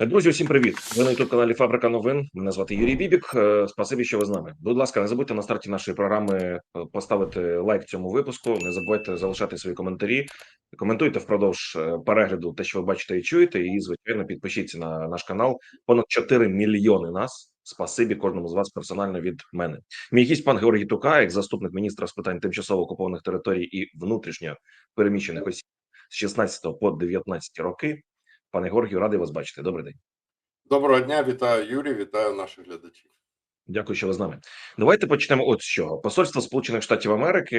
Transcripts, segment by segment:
Друзі, усім привіт! Ви на youtube каналі Фабрика новин. Мене звати Юрій Бібік. Е, Спасибі, що ви з нами. Будь ласка, не забудьте на старті нашої програми е, поставити лайк цьому випуску. Не забувайте залишати свої коментарі. Коментуйте впродовж е, перегляду те, що ви бачите і чуєте. І звичайно, підпишіться на наш канал. Понад 4 мільйони нас. Спасибі кожному з вас персонально від мене. Мій гість пан Георгій Тука, як заступник міністра з питань тимчасово окупованих територій і внутрішньо переміщених осіб з 16 по 19 роки. Пане Георгію, радий вас бачити. Добрий день. Доброго дня, вітаю Юрій, вітаю наших глядачів. Дякую, що ви з нами. Давайте почнемо. От з чого посольство Сполучених Штатів Америки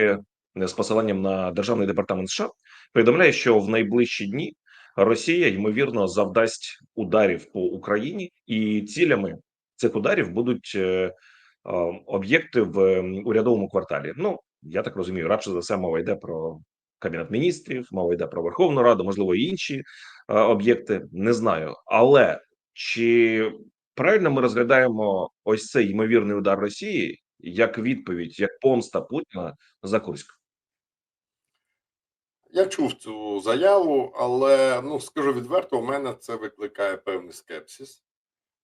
е, з посиланням на державний департамент США повідомляє, що в найближчі дні Росія ймовірно завдасть ударів по Україні, і цілями цих ударів будуть е, е, об'єкти в урядовому кварталі. Ну я так розумію, радше за все мова йде про кабінет міністрів, мова йде про Верховну Раду, можливо, і інші е, об'єкти. Не знаю, але чи правильно ми розглядаємо ось цей ймовірний удар Росії як відповідь, як помста Путіна за Курськ? Я чув цю заяву, але ну скажу відверто, у мене це викликає певний скепсис.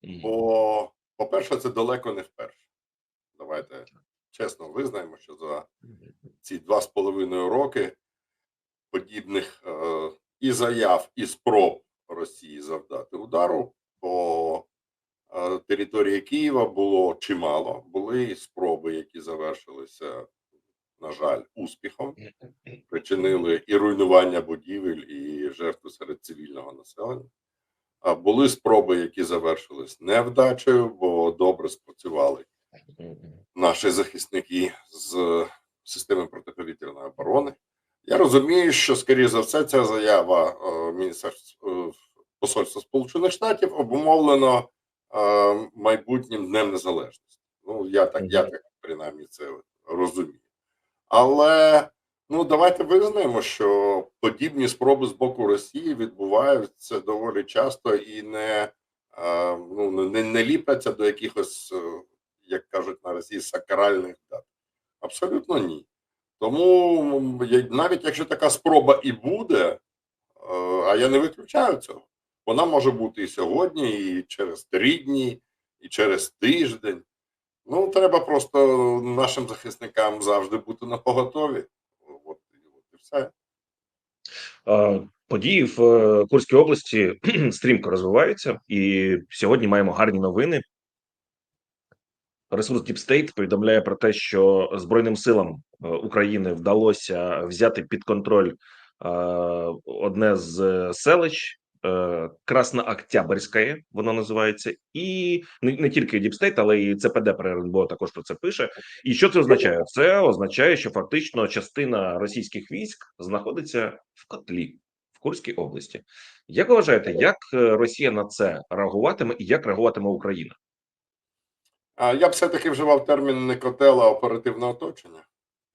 Бо, по-перше, це далеко не вперше. Давайте чесно визнаємо, що за ці два з половиною роки подібних е, і заяв, і спроб Росії завдати удару по е, території Києва було чимало. Були спроби, які завершилися, на жаль, успіхом. Причинили і руйнування будівель, і жертви серед цивільного населення. А були спроби, які завершились невдачею, бо добре спрацювали наші захисники з системи протиповітряної оборони. Я розумію, що, скоріше за все, ця заява е, Міністерства е, Посольства Сполучених Штатів обумовлено е, майбутнім днем незалежності. Ну, я так, я так принаймні це розумію. Але ну давайте визнаємо, що подібні спроби з боку Росії відбуваються доволі часто і не, ну, не, не ліпляться до якихось, як кажуть на Росії, сакральних дат. Абсолютно ні. Тому навіть якщо така спроба і буде, е, а я не виключаю цього, вона може бути і сьогодні, і через три дні, і через тиждень. Ну, треба просто нашим захисникам завжди бути на поготові. От, от і все. Події в е, Курській області стрімко розвиваються, і сьогодні маємо гарні новини. Ресурс Deep State повідомляє про те, що Збройним силам е, України вдалося взяти під контроль е, одне з е, селищ. Красна Октябрьська, воно називається, і не, не тільки Deep State, але і ЦПД при РНБО також про це пише. І що це означає? Це означає, що фактично частина російських військ знаходиться в котлі в Курській області. Як ви вважаєте, як Росія на це реагуватиме і як реагуватиме Україна? А я б все-таки вживав термін не котел, а оперативне оточення.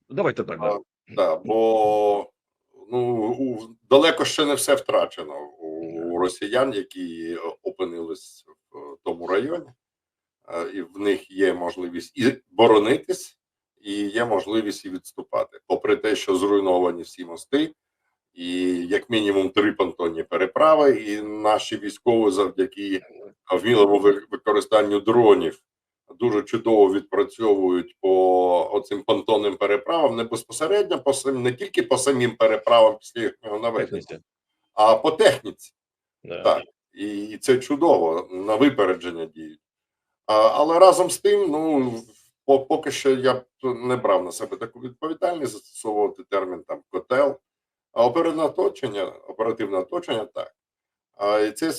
Давайте так. Да. Да, бо ну, у, далеко ще не все втрачено у росіян, які опинились в тому районі, і в них є можливість і боронитись, і є можливість і відступати. Попри те, що зруйновані всі мости, і як мінімум три понтонні переправи, і наші військові завдяки вмілому використанню дронів дуже чудово відпрацьовують по оцим понтонним переправам, не безпосередньо по самим, не тільки по самим переправам після їхнього наведення, а по техніці. Да. Так, і, це чудово на випередження діють. А, але разом з тим, ну поки що я б не брав на себе таку відповідальність застосовувати термін там котел, а оперативне оточення, оперативне оточення так. А і це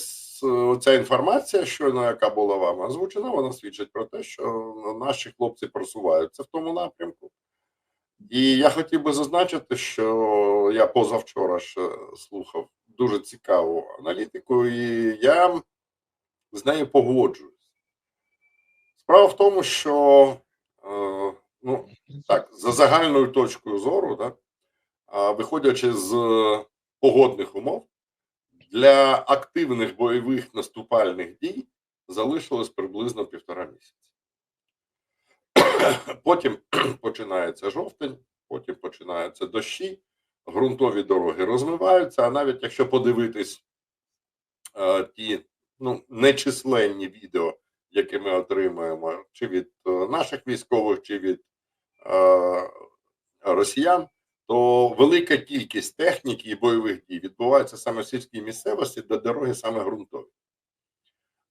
ця інформація, щойно яка була вам озвучена, вона свідчить про те, що наші хлопці просуваються в тому напрямку. І я хотів би зазначити, що я позавчора ще слухав дуже цікаву аналітику, і я з нею погоджуюсь. Справа в тому, що е, ну, так, за загальною точкою зору, да, виходячи з погодних умов, для активних бойових наступальних дій залишилось приблизно півтора місяці. Потім починається жовтень, потім починаються дощі, ґрунтові дороги розмиваються. А навіть якщо подивитись е, ті ну, нечисленні відео, які ми отримуємо, чи від е, наших військових, чи від е, росіян, то велика кількість техніки і бойових дій відбувається саме в сільській місцевості, де дороги саме ґрунтові.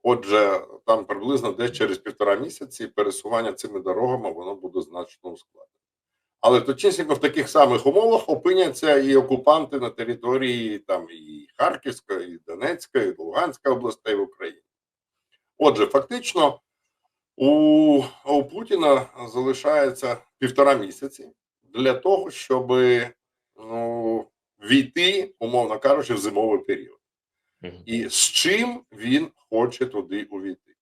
Отже, там приблизно десь через півтора місяці пересування цими дорогами воно буде значно ускладнено. Але точнісінько в таких самих умовах опиняться і окупанти на території там і Харківської, і Донецької, і Луганської областей в Україні. Отже, фактично у, у Путіна залишається півтора місяці для того, щоб ну, війти, умовно кажучи, в зимовий період. І з чим він хоче туди увійти.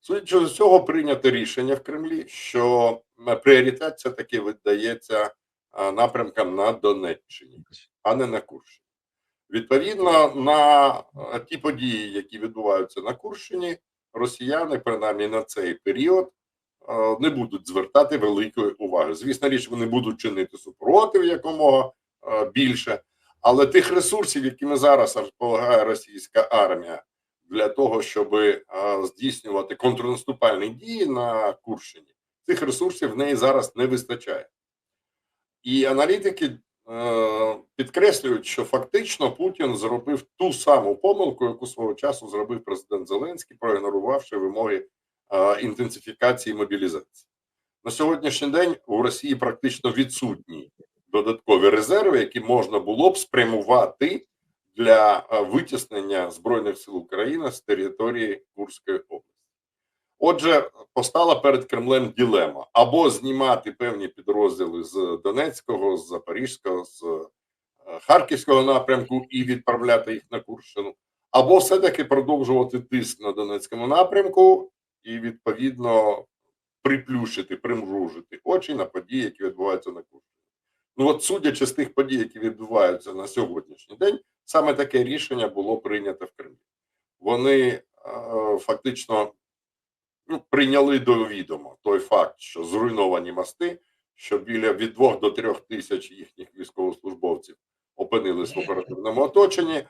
Судячи з цього, прийнято рішення в Кремлі, що пріоритет все таки видається напрямкам на Донеччині, а не на Курщині. Відповідно, на ті події, які відбуваються на Курщині, росіяни, принаймні на цей період, не будуть звертати великої уваги. Звісно, річ, вони будуть чинити супротив якомога е, більше, але тих ресурсів, якими зараз розполагає російська армія для того, щоб здійснювати контрнаступальні дії на Курщині, цих ресурсів в неї зараз не вистачає. І аналітики е, підкреслюють, що фактично Путін зробив ту саму помилку, яку свого часу зробив президент Зеленський, проігнорувавши вимоги е, інтенсифікації мобілізації. На сьогоднішній день у Росії практично відсутні додаткові резерви, які можна було б спрямувати для е, витіснення збройних сил України з території Курської області. Отже, постала перед Кремлем ділема або знімати певні підрозділи з Донецького, з Запорізького, з е, Харківського напрямку і відправляти їх на Курщину, або все-таки продовжувати тиск на Донецькому напрямку і відповідно приплющити, примружити очі на події, які відбуваються на Курщині. Ну от судячи з тих подій, які відбуваються на сьогоднішній день, саме таке рішення було прийнято в Кремлі. Вони е, фактично ну, прийняли до відома той факт, що зруйновані мости, що біля від 2 до 3 тисяч їхніх військовослужбовців опинились в оперативному оточенні,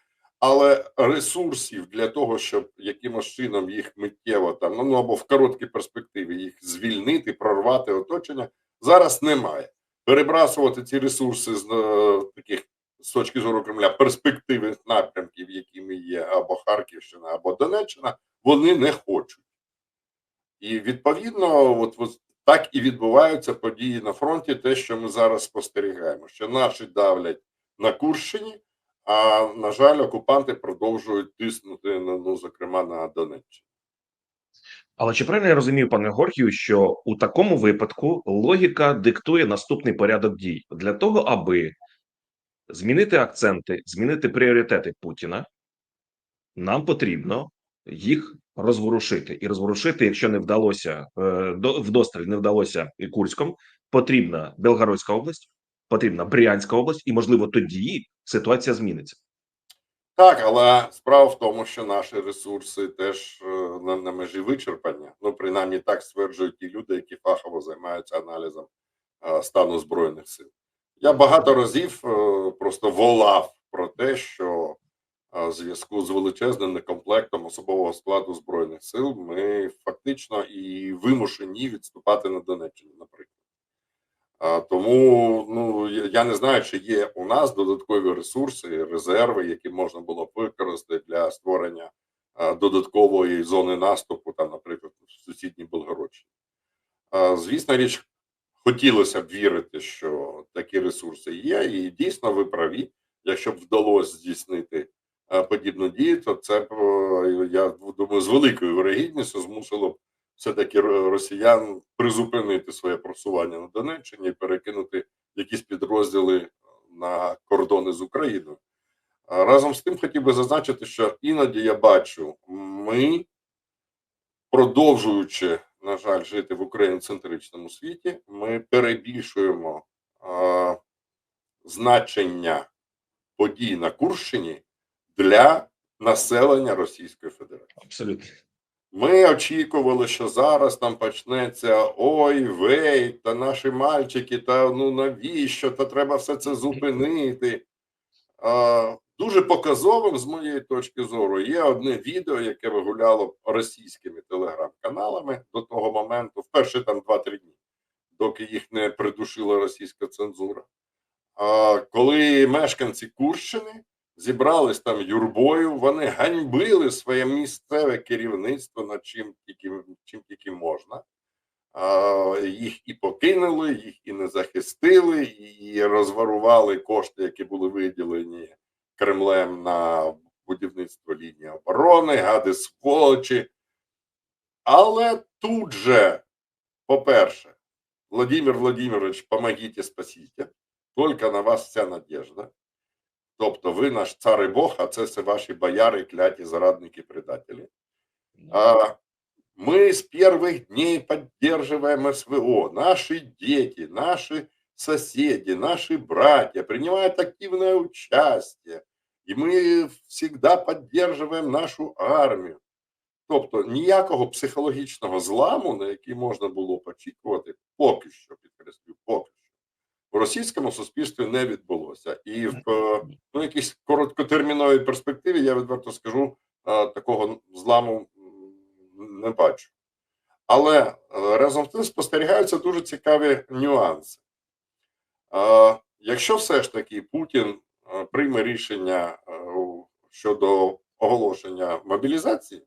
але ресурсів для того, щоб якимось чином їх миттєво там ну або в короткій перспективі їх звільнити, прорвати оточення, зараз немає. Перебрасувати ці ресурси з е, таких з точки зору Кремля перспективних напрямків, якими є або Харківщина, або Донеччина, вони не хочуть. І відповідно, от, от так і відбуваються події на фронті, те, що ми зараз спостерігаємо, що наші давлять на Курщині, а на жаль, окупанти продовжують тиснути на ну, зокрема на Донеччині. Але чи правильно я розумію, пане Горхію, що у такому випадку логіка диктує наступний порядок дій для того, аби змінити акценти, змінити пріоритети Путіна, нам потрібно їх розворушити. І розворушити, якщо не вдалося е, до вдосталь не вдалося і Курськом, потрібна Белгородська область, потрібна Брянська область, і можливо тоді ситуація зміниться. Так, але справа в тому, що наші ресурси теж е, на, на межі вичерпання. Ну, принаймні так стверджують ті люди, які фахово займаються аналізом е, стану збройних сил. Я багато разів е, просто волав про те, що в зв'язку з величезним некомплектом особового складу збройних сил ми фактично і вимушені відступати на Донеччину, наприклад. Тому ну я- не знаю, чи є у нас додаткові ресурси, резерви, які можна було б використати для створення додаткової зони наступу, там, наприклад, в сусідній Белгородщині. А, Звісно, річ, хотілося б вірити, що такі ресурси є, і дійсно ви праві. Якщо б вдалося здійснити подібну дію, то це б, я думаю, з великою вирогідністю змусило б все-таки росіян призупинити своє просування на Донеччині і перекинути якісь підрозділи на кордони з Україною. Разом з тим хотів би зазначити, що іноді я бачу, ми, продовжуючи, на жаль, жити в україноцентричному світі, ми перебільшуємо а, значення подій на Курщині для населення Російської Федерації. Абсолютно. Ми очікували, що зараз там почнеться ой, вей, та наші мальчики, та ну навіщо? Та треба все це зупинити. А, дуже показовим з моєї точки зору є одне відео, яке вигуляло російськими телеграм-каналами до того моменту, вперше там 2-3 дні, доки їх не придушила російська цензура. А коли мешканці Курщини зібрались там юрбою, вони ганьбили своє місцеве керівництво над чим тільки, чим тільки можна. А, їх і покинули, їх і не захистили, і розворували кошти, які були виділені Кремлем на будівництво лінії оборони, гади сволочі. Але тут же, по-перше, Владимир Владимирович, помогите, спасите. Тільки на вас вся надежда. Тобто, ви наш цар і Бог, а це все ваші бояри, кляті, зрадники, предателі. А, мы с первых дней поддерживаем СВО. Наши дети, наши соседи, наши братья принимают активное участие. І ми всегда поддерживаем нашу армію. Тобто ніякого психологічного зламу, на який можна було б очікувати, поки що підкреслюю, поки в російському суспільстві не відбулося. І в е, ну, якійсь короткотерміновій перспективі я відверто скажу, е, такого зламу не бачу. Але е, разом з тим спостерігаються дуже цікаві нюанси. Якщо все ж таки Путін прийме рішення щодо оголошення мобілізації,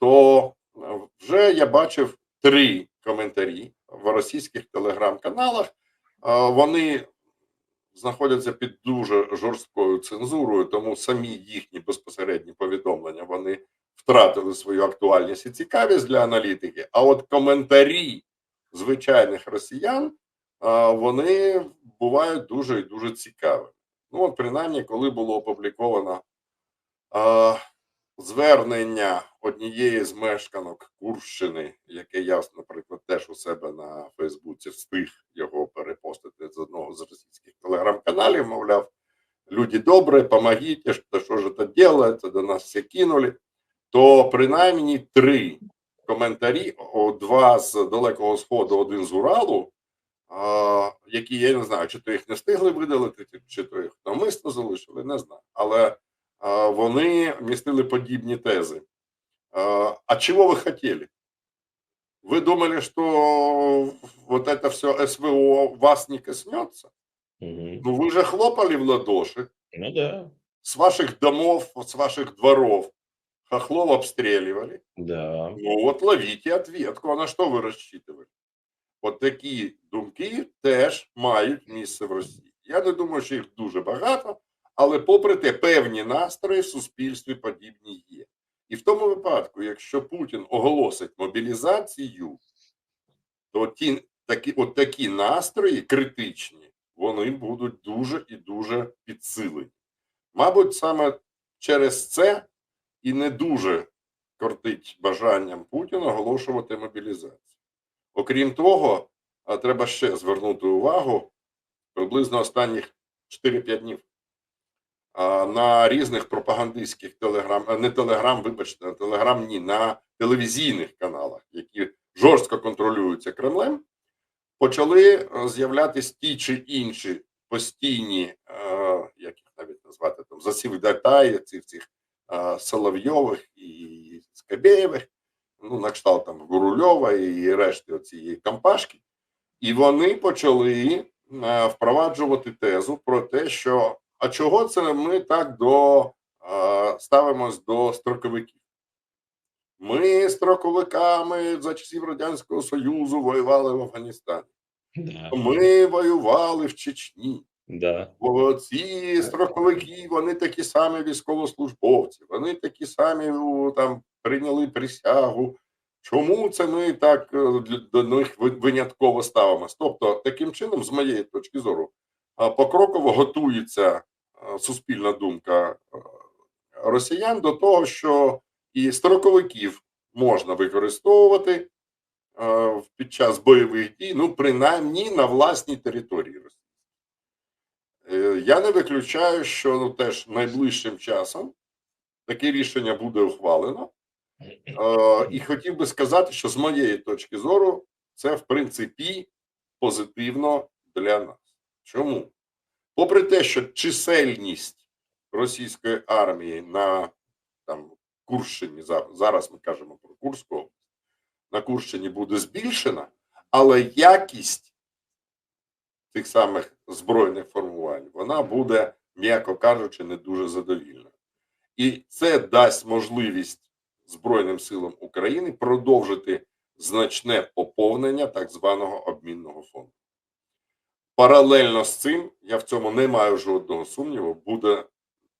то вже я бачив три коментарі в російських телеграм-каналах. Вони знаходяться під дуже жорсткою цензурою, тому самі їхні безпосередні повідомлення вони втратили свою актуальність і цікавість для аналітики. А от коментарі звичайних росіян вони бувають дуже і дуже цікавими. Ну, от принаймні, коли було опубліковано звернення однієї з мешканок Курщини, яке я, наприклад, теж у себе на Фейсбуці встиг його перепостити з одного з російських телеграм-каналів, мовляв, люди добрі, помогите, що, ж це делается, до нас все кинули. То принаймні три коментарі: два з Далекого Сходу, один з Уралу, які я не знаю, чи то їх не встигли видалити, чи то їх навмисно залишили, не знаю. Але вони містили подібні тези. А, а чего вы хотели? Вы думали, что вот это все СВО вас не коснется? Мгм. Ну вы же хлопали в ладоши. Ну да, С ваших домов, с ваших дворов хохлов обстреливали. да. Ну вот ловите ответку. А на що ви розчитували? От такі думки теж мають місце в Росії. Я не думаю, що їх дуже багато, але попри те, певні настрої в суспільстві подібні є. І в тому випадку, якщо Путін оголосить мобілізацію, то ті такі, от такі настрої критичні, вони будуть дуже і дуже підсилені. Мабуть, саме через це і не дуже кортить бажанням Путіна оголошувати мобілізацію. Окрім того, треба ще звернути увагу приблизно останніх 4-5 днів на різних пропагандистських телеграм, не телеграм, вибачте, а телеграм ні, на телевізійних каналах, які жорстко контролюються Кремлем, почали е, з'являтися ті чи інші постійні, е, як їх навіть назвати там, засівдатаї цих цих е, Соловйових і Скабєєвих, ну, на кшталт там Гурульова і решти цієї кампашки, і вони почали впроваджувати тезу про те, що а чого це ми так до ставимось до строковиків? Ми строковиками за часів Радянського Союзу воювали в Афганістані. Да, Ми воювали в Чечні. да. Бо ці строковики, вони такі самі військовослужбовці, вони такі самі там прийняли присягу. Чому це ми так е, до них винятково ставимось? Тобто, таким чином, з моєї точки зору, покроково готується суспільна думка е, росіян до того, що і строковиків можна використовувати е, під час бойових дій, ну принаймні на власній території Росії. Е, Я не виключаю, що ну, теж найближчим часом таке рішення буде ухвалено. Е, І хотів би сказати, що з моєї точки зору це в принципі позитивно для нас. Чому? Попри те, що чисельність російської армії на там Курщині, зараз ми кажемо про Курську область, на Курщині буде збільшена, але якість тих самих збройних формувань вона буде, м'яко кажучи, не дуже задовільна. І це дасть можливість Збройним силам України продовжити значне поповнення так званого обмінного фонду. Паралельно з цим, я в цьому не маю жодного сумніву, буде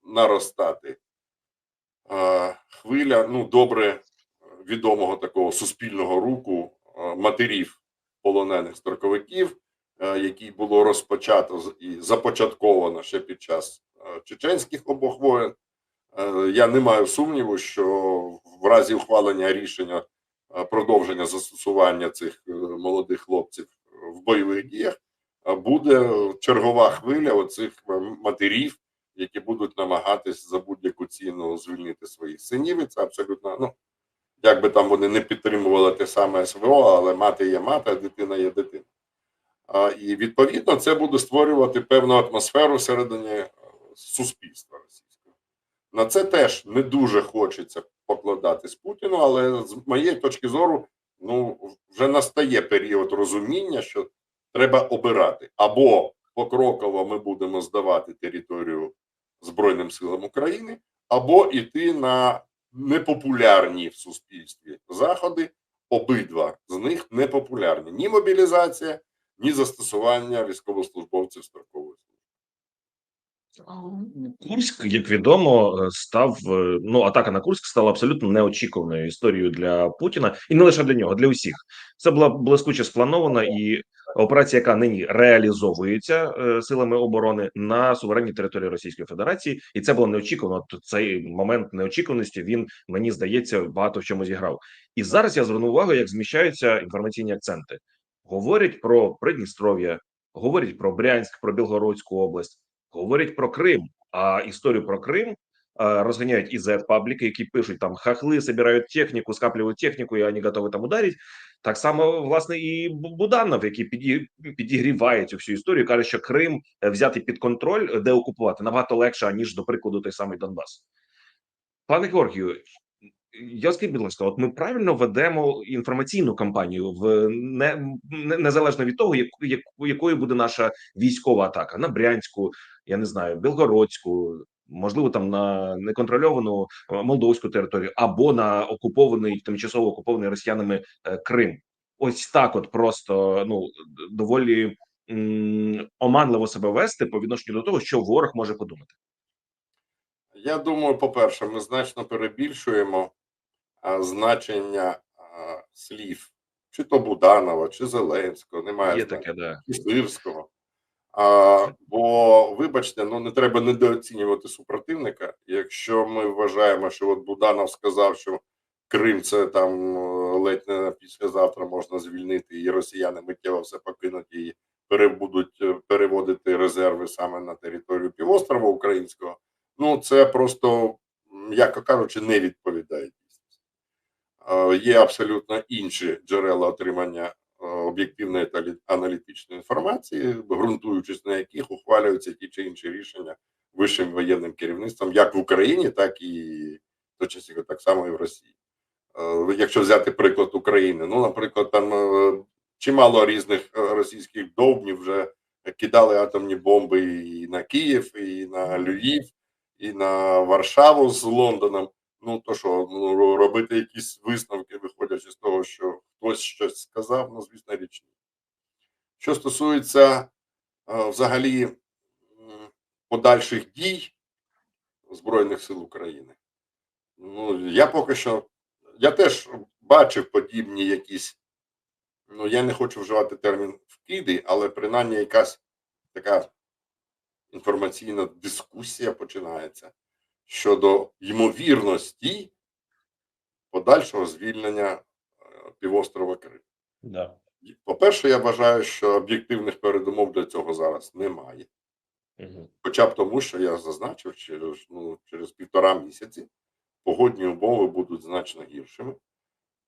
наростати е, хвиля ну, добре відомого такого суспільного руху е, матерів полонених строковиків, е, який було розпочато і започатковано ще під час е, чеченських обох воєн. Е, Я не маю сумніву, що в разі ухвалення рішення е, продовження застосування цих е, молодих хлопців в бойових діях буде чергова хвиля оцих матерів, які будуть намагатись за будь-яку ціну звільнити своїх синів. І це абсолютно ну як би там вони не підтримували те саме СВО, але мати є мати, а дитина є дитина. І відповідно це буде створювати певну атмосферу всередині е, суспільства російського. На це теж не дуже хочеться покладатись Путіну, але з моєї точки зору, ну вже настає період розуміння, що треба обирати або покроково ми будемо здавати територію Збройним силам України, або йти на непопулярні в суспільстві заходи. Обидва з них непопулярні ні мобілізація, ні застосування військовослужбовців служби. Курськ, як відомо, е, став е, ну атака на Курськ стала абсолютно неочікуваною історією для Путіна, і не лише для нього, для усіх. Це була блискуче спланована і операція, яка нині реалізовується е, силами оборони на суверенній території Російської Федерації, і це було неочікувано. Цей момент неочікуваності він мені здається багато в чому зіграв. І зараз я зверну увагу, як зміщаються інформаційні акценти. Говорять про Придністров'я, говорять про Брянськ, про Білгородську область говорять про Крим. А історію про Крим е, розганяють і Z-пабліки, які пишуть там хахли, собирають техніку, скаплюють техніку, і вони готові там ударити. Так само, власне, і Буданов, який підігріває цю всю історію, каже, що Крим е, взяти під контроль, е, де окупувати набагато легше, ніж, до прикладу, той самий Донбас. Пане Георгію, я скажіть, будь ласка, от ми правильно ведемо інформаційну кампанію в не, не незалежно від того, яку, яку- якою буде наша військова атака на Брянську, я не знаю, Білгородську, можливо, там на неконтрольовану е, молдовську територію або на окупований тимчасово окупований росіянами е, Крим. Ось так, от просто ну доволі м, оманливо себе вести по відношенню до того, що ворог може подумати. Я думаю, по-перше, ми значно перебільшуємо значення слів, чи то Буданова, чи Зеленського, немає Є таке, да. і Сирського. А, бо, вибачте, ну не треба недооцінювати супротивника. Якщо ми вважаємо, що от Буданов сказав, що Крим це там ледь не післязавтра можна звільнити, і росіяни миттєво все покинуть і перебудуть е, переводити резерви саме на територію півострова українського. Ну це просто, м'яко кажучи, не відповідає Є абсолютно інші джерела отримання е, об'єктивної та лі- аналітичної інформації, ґрунтуючись на яких ухвалюються ті чи інші рішення вищим воєнним керівництвом, як в Україні, так і точніше, так само і в Росії. Е, Якщо взяти приклад України, ну, наприклад, там е, чимало різних е, російських довбнів вже кидали атомні бомби і на Київ, і на Львів, і на Варшаву з Лондоном. Ну то що, ну, робити якісь висновки, виходячи з того, що хтось щось сказав, ну звісно, річ. Що стосується е, взагалі подальших дій Збройних сил України, ну я поки що я теж бачив подібні якісь, ну я не хочу вживати термін вкиди, але принаймні якась така інформаційна дискусія починається щодо ймовірності подальшого звільнення е, півострова Крим. Да. По-перше, я вважаю, що об'єктивних передумов для цього зараз немає. Угу. Хоча б тому, що я зазначив, через, ну, через півтора місяці погодні умови будуть значно гіршими,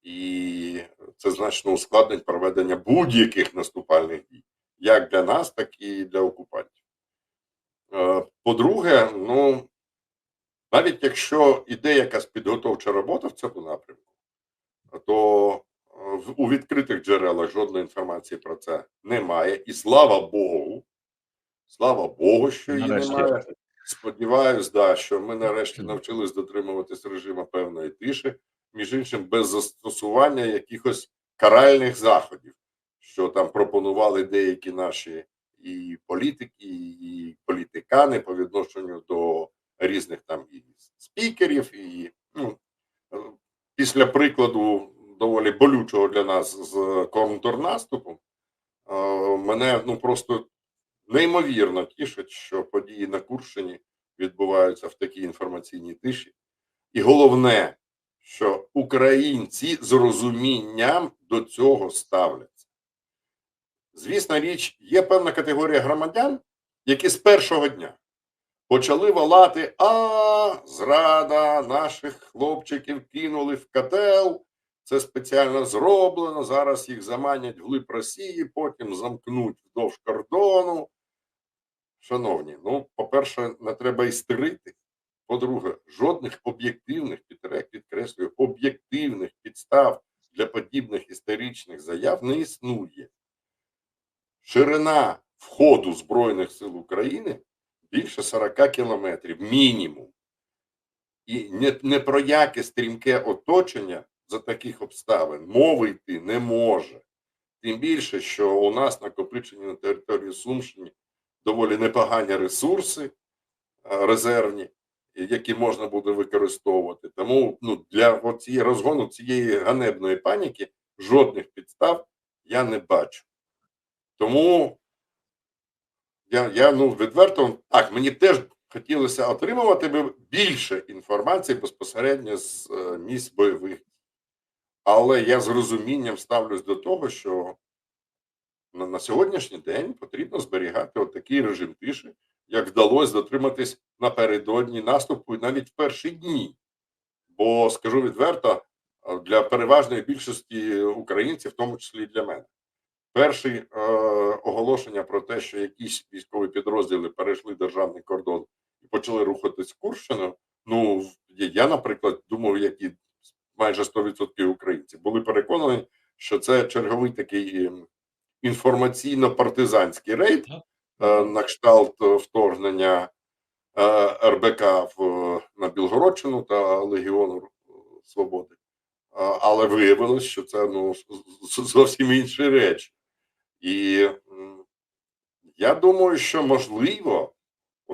і це значно ускладнить проведення будь-яких наступальних дій, як для нас, так і для окупантів. Е, По-друге, ну навіть якщо іде якась підготовча робота в цьому напрямку, то е, у відкритих джерелах жодної інформації про це немає. І слава Богу, слава Богу, що її Нарешті. немає. Сподіваюсь, да, що ми нарешті навчились дотримуватись режиму певної тиші, між іншим, без застосування якихось каральних заходів, що там пропонували деякі наші і політики, і політикани по відношенню до різних там і спікерів, і ну, е, після прикладу доволі болючого для нас з контрнаступом, е, мене ну просто неймовірно тішить, що події на Курщині відбуваються в такій інформаційній тиші. І головне, що українці з розумінням до цього ставляться. Звісна річ, є певна категорія громадян, які з першого дня почали волати: а зрада наших хлопчиків кинули в котел. Це спеціально зроблено. Зараз їх заманять вглиб Росії, потім замкнуть вдовж кордону. Шановні, ну, по-перше, не треба істерити. По-друге, жодних об'єктивних, підкреслюю, об'єктивних підстав для подібних історичних заяв не існує. Ширина входу Збройних сил України більше 40 кілометрів, мінімум. І не, не про яке стрімке оточення за таких обставин мови йти не може. Тим більше, що у нас накопичені на території Сумщини доволі непогані ресурси е, резервні, які можна буде використовувати. Тому ну, для цієї розгону цієї ганебної паніки жодних підстав я не бачу. Тому я, я ну, відверто так, мені теж хотілося отримувати би більше інформації безпосередньо з е, місць бойових. Але я з розумінням ставлюсь до того, що на, на сьогоднішній день потрібно зберігати от такий режим тиші, як вдалося дотриматись напередодні наступу і навіть в перші дні. Бо скажу відверто, для переважної більшості українців, в тому числі і для мене, перші е, оголошення про те, що якісь військові підрозділи перейшли державний кордон і почали рухатись Курщину. Ну я, наприклад, думав, як і майже 100% українців були переконані, що це черговий такий ем, інформаційно-партизанський рейд е, на кшталт вторгнення е, РБК в, на Білгородщину та Легіону Свободи. Але виявилось, що це ну зовсім інші речі. І я думаю, що можливо,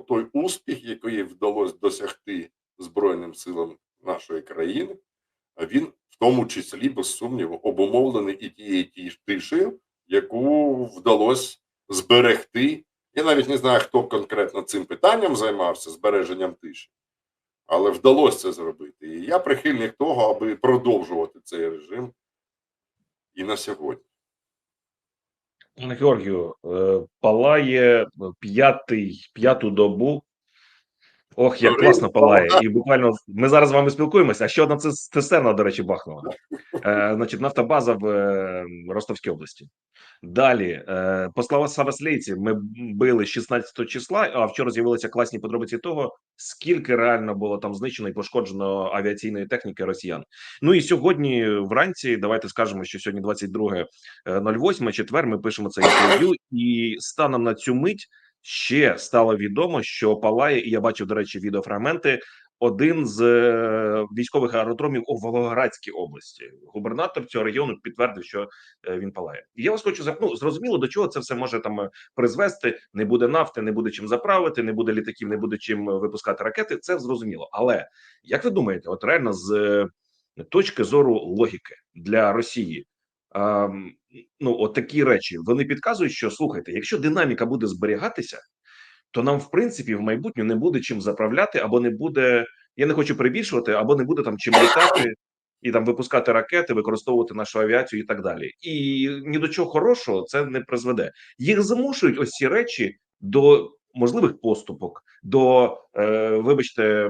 той успіх, який вдалося досягти Збройним силам нашої країни, він в тому числі, без сумніву, обумовлений і тією ті тишею, яку вдалося зберегти. Я навіть не знаю, хто конкретно цим питанням займався збереженням тиші, але вдалося це зробити. І я прихильник того, аби продовжувати цей режим і на сьогодні. Георгію, е, палає п'ятий, п'яту добу. Ох, як класно палає. І буквально ми зараз з вами спілкуємося. А ще одна цис- цистерна, до речі, бахнула. Е, значить, нафтобаза в е, Ростовській області. Далі, е, по словах Саваслейці, ми били 16 числа, а вчора з'явилися класні подробиці того, скільки реально було там знищено і пошкоджено авіаційної техніки росіян. Ну і сьогодні вранці, давайте скажемо, що сьогодні 22.08, четвер, ми пишемо це інтерв'ю, і станом на цю мить ще стало відомо, що палає, і я бачив, до речі, відеофрагменти. Один з е, військових аеродромів у Волгоградській області. Губернатор цього регіону підтвердив, що е, він палає. Я вас хочу зап- ну, зрозуміло, до чого це все може там е, призвести. Не буде нафти, не буде чим заправити, не буде літаків, не буде чим випускати ракети. Це зрозуміло. Але як ви думаєте, от реально з точки зору логіки для Росії, ну от такі речі вони підказують, що слухайте, якщо динаміка буде зберігатися, то нам, в принципі, в майбутньому не буде чим заправляти, або не буде. Я не хочу перебільшувати, або не буде там чим літати і там випускати ракети, використовувати нашу авіацію і так далі. І ні до чого хорошого це не призведе. Їх змушують ось ці речі до можливих поступок, до е, вибачте,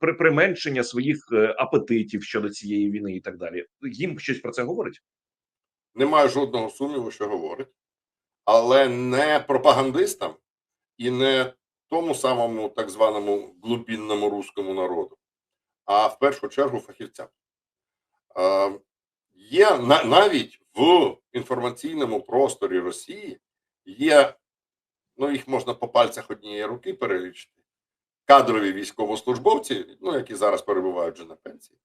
при применшення своїх е, апетитів щодо цієї війни і так далі. Їм щось про це говорить. Немає жодного сумніву, що говорить, але не пропагандистам і не тому самому так званому глубинному руському народу, а в першу чергу фахівцям. Є на- навіть в інформаційному просторі Росії є, ну їх можна по пальцях однієї руки перелічити, кадрові військовослужбовці, ну які зараз перебувають вже на пенсії,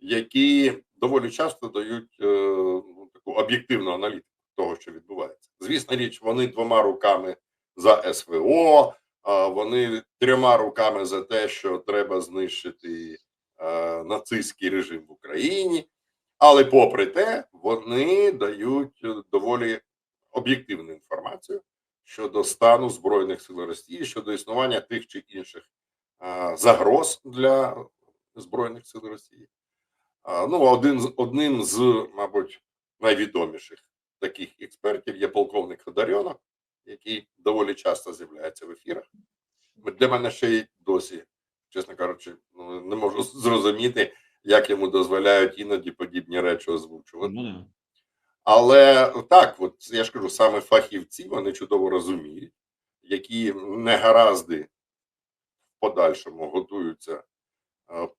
які доволі часто дають е, ну, таку об'єктивну аналітику того, що відбувається. Звісна річ, вони двома руками за СВО, вони трьома руками за те, що треба знищити е, нацистський режим в Україні. Але попри те, вони дають е, доволі об'єктивну інформацію щодо стану збройних сил Росії, щодо існування тих чи інших а, загроз для збройних сил Росії. Ну, один одним з, мабуть, найвідоміших таких експертів є полковник Ходорьонок, який доволі часто з'являється в ефірах. Для мене ще й досі, чесно кажучи, ну, не можу зрозуміти, як йому дозволяють іноді подібні речі озвучувати. Ну. Але так, от я ж кажу, саме фахівці вони чудово розуміють, які негаразди в подальшому готуються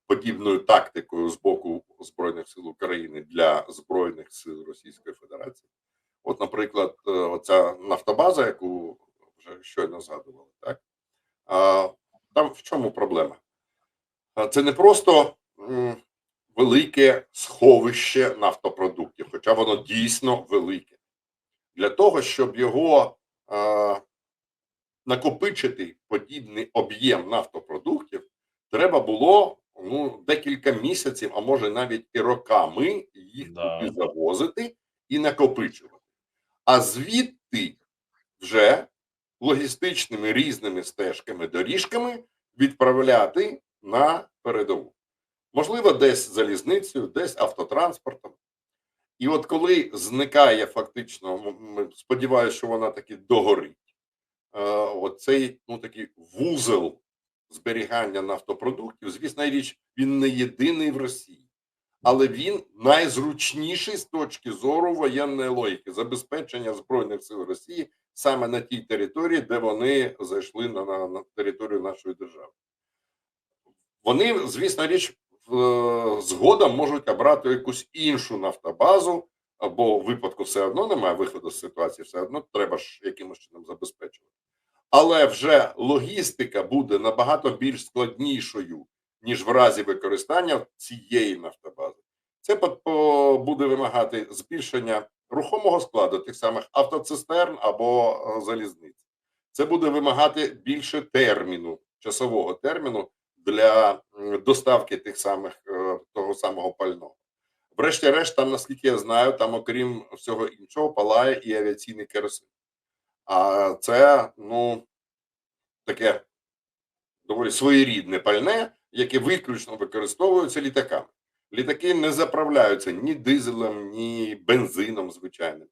подібною тактикою з боку Збройних сил України для Збройних сил Російської Федерації. От, наприклад, е, оця нафтобаза, яку вже щойно згадували, так там в чому проблема? Це не просто велике сховище нафтопродуктів, хоча воно дійсно велике. Для того, щоб його е, накопичити подібний об'єм нафтопродуктів, треба було ну, декілька місяців, а може навіть і роками їх Да. туди завозити і накопичувати. А звідти вже логістичними різними стежками, доріжками відправляти на передову. Можливо, десь залізницею, десь автотранспортом. І от коли зникає фактично, сподіваюся, що вона таки догорить, е, оцей ну, такий вузол зберігання нафтопродуктів, звісно річ, він не єдиний в Росії, але він найзручніший з точки зору воєнної логіки, забезпечення Збройних сил Росії саме на тій території, де вони зайшли на, на, на територію нашої держави. Вони, звісно річ, згодом можуть обрати якусь іншу нафтобазу, або в випадку все одно немає виходу з ситуації, все одно треба ж якимось чином забезпечувати. Але вже логістика буде набагато більш складнішою, ніж в разі використання цієї нафтобази. Це буде вимагати збільшення рухомого складу тих самих автоцистерн або е, залізниць. Це буде вимагати більше терміну, часового терміну для доставки тих самих е, того самого пального. Врешті-решт, там, наскільки я знаю, там, окрім всього іншого, палає і авіаційний керосин. А це ну таке доволі своєрідне пальне, яке виключно використовується літаками. Літаки не заправляються ні дизелем, ні бензином звичайним.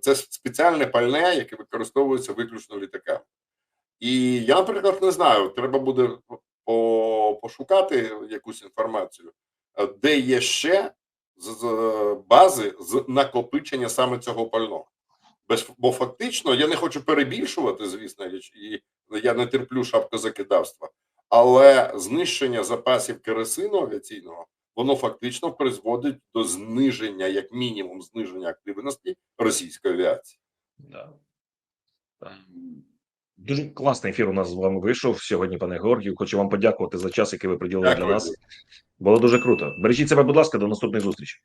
Це спеціальне пальне, яке використовується виключно літаками. І я, наприклад, не знаю, треба буде пошукати якусь інформацію, е, де є ще з бази з накопичення саме цього пального. Без, бо фактично я не хочу перебільшувати, звісно, і я не терплю шапкозакидавства, але знищення запасів керосину авіаційного воно фактично призводить до зниження, як мінімум, зниження активності російської авіації. Да. Дуже класний ефір у нас з вами вийшов сьогодні, пане Георгію. Хочу вам подякувати за час, який ви приділили для нас. Було дуже круто. Бережіть себе, будь ласка, до наступної зустрічі.